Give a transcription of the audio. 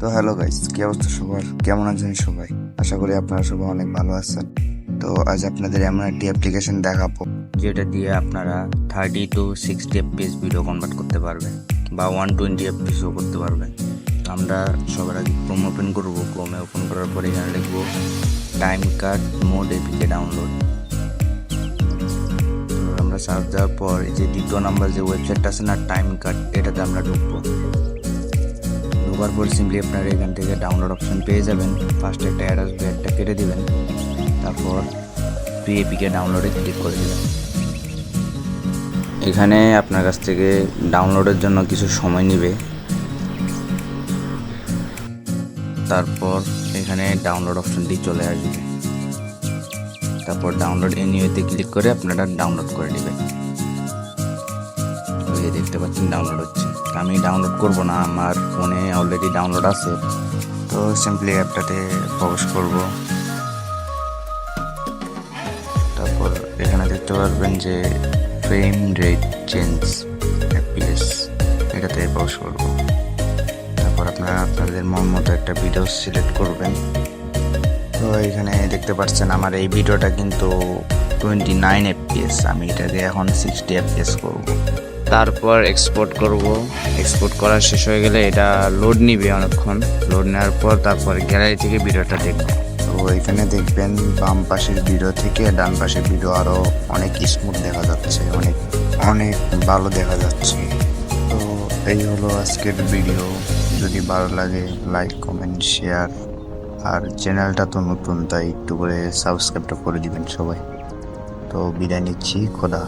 তো hello guys, কি অবস্থা সবার? কেমন আছেন সবাই? আশা করি আপনারা সবাই অনেক ভালো আছেন। তো আজ আপনাদের এমন একটি অ্যাপ্লিকেশন দেখাবো, যেটা দিয়ে আপনারা thirty to sixty FPS video convert করতে পারবেন, বা ওয়ান টোয়েন্টি এফপিএসও করতে পারবেন। তো আমরা সবার আগে ক্রোম ওপেন করব। ক্রোমে ওপেন করার পরে এখানে লিখব time card mode APK download আমরা সার্চ দেওয়ার পর যে দ্বিতীয় নাম্বার যে ওয়েবসাইটটা আছে না টাইম কার্ড এটাতে আমরা ঢুকবো। ঢোকার পর সিম্পলি আপনারা এখান থেকে ডাউনলোড অপশন পেয়ে যাবেন। ফার্স্ট একটা অ্যাড আসবে একটা কেটে দেবেন। তারপর পিএপিকে ডাউনলোডে ক্লিক করে দেবেন। এখানে আপনার কাছ থেকে ডাউনলোডের জন্য কিছু সময় নেবে। তারপর এখানে ডাউনলোড অপশনটি চলে আসবে। তারপর ডাউনলোড এনিওতে ক্লিক করে আপনারা ডাউনলোড করে নেবেন। দেখতে পাচ্ছেন ডাউনলোড হচ্ছে। আমি ডাউনলোড করব না, আমার ফোনে অলরেডি ডাউনলোড আছে। তো সিম্পলি অ্যাপটাতে প্রবেশ করব। তারপর এখানে দেখতে পারবেন যে ফ্রেম রেট চেঞ্জ এফপিএস এটাতে প্রবেশ করব। তারপর আপনারা আপনাদের মন মতো একটা ভিডিও সিলেক্ট করবেন। তো এখানে দেখতে পাচ্ছেন আমার এই ভিডিওটা কিন্তু টোয়েন্টি নাইন এফপিএস আমি এটাকে এখন সিক্সটি এফপিএস করব। তারপর এক্সপোর্ট করব। এক্সপোর্ট করা শেষ হয়ে গেলে এটা লোড নিবে অনেকক্ষণ। লোড নেওয়ার পর তারপর গ্যালারি থেকে ভিডিওটা দেখব। তো এখানে দেখবেন বাম পাশের ভিডিও থেকে ডান পাশের ভিডিও আরও অনেক স্মুথ দেখা যাচ্ছে। অনেক অনেক ভালো দেখা যাচ্ছে। তো এই হলো আজকের ভিডিও যদি ভালো লাগে লাইক কমেন্ট শেয়ার আর চ্যানেলটা তো নতুন, তাই একটু করে সাবস্ক্রাইবটা করে দিবেন সবাই। তো বিদায় নিচ্ছি খোদা